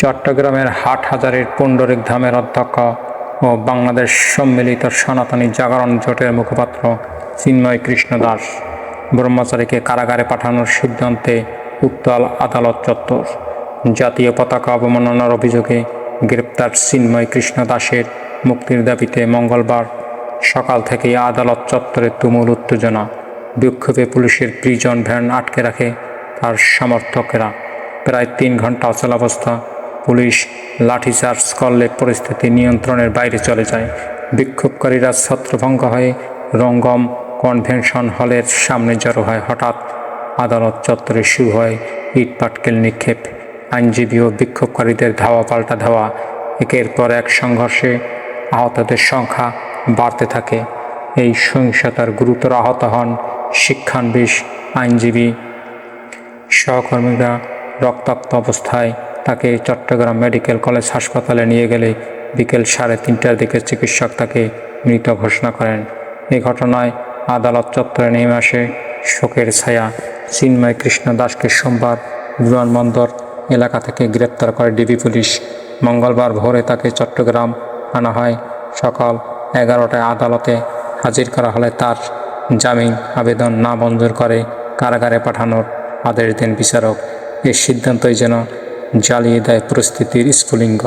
চট্টগ্রামের হাট হাজারের পুণ্ডরিক ধামের অধ্যক্ষ ও বাংলাদেশ সম্মিলিত সনাতনী জাগরণ জোটের মুখপাত্র চিন্ময় কৃষ্ণ দাস ব্রহ্মচারীকে কারাগারে পাঠানোর সিদ্ধান্তে উত্তাল আদালত চত্বর। জাতীয় পতাকা অবমাননার অভিযোগে গ্রেপ্তার চিন্ময় কৃষ্ণ দাসের মুক্তির দাবিতে মঙ্গলবার সকাল থেকেই আদালত চত্বরে তুমুল উত্তেজনা। বিক্ষোভে পুলিশের প্রিজন ভ্যান আটকে রাখে তার সমর্থকেরা। প্রায় তিন ঘণ্টা অচলাবস্থা পুলিশ লাঠিচার্জ করলে পরিস্থিতি নিয়ন্ত্রণের বাইরে চলে যায়। বিক্ষোভকারীরা ছত্রভঙ্গ হয়ে রঙ্গম কনভেনশন হলের সামনে জড়ো হয়। হঠাৎ আদালত চত্বরে শুরু হয় ইট পাটকেল নিক্ষেপ। আইনজীবী ও বিক্ষোভকারীদের ধাওয়া পাল্টা ধাওয়া। একের পর এক সংঘর্ষে আহতদের সংখ্যা বাড়তে থাকে। এই সহিংসতার গুরুতর আহত হন শিক্ষানবিশ আইনজীবী সহকর্মীরা রক্তাক্ত অবস্থায় তাকে চট্টগ্রাম মেডিকেল কলেজ হাসপাতালে নিয়ে গেলে বিকেল সাড়ে তিনটার দিকে চিকিৎসক তাকে মৃত ঘোষণা করেন। এই ঘটনায় আদালত চত্বরে নেমে আসে। শোকের ছায়া চিন্ময় কৃষ্ণ দাসকে সোমবার বিমানবন্দর এলাকা থেকে গ্রেপ্তার করে ডিবি পুলিশ। মঙ্গলবার ভোরে তাকে চট্টগ্রাম আনা হয়। সকাল এগারোটায় আদালতে হাজির করা হলে তার জামিন আবেদন না মঞ্জুর করে কারাগারে পাঠানোর আদেশ দেন বিচারক। এর সিদ্ধান্তই যেন জ্বালিয়ে দেয় পরিস্থিতির স্ফুলিঙ্গ।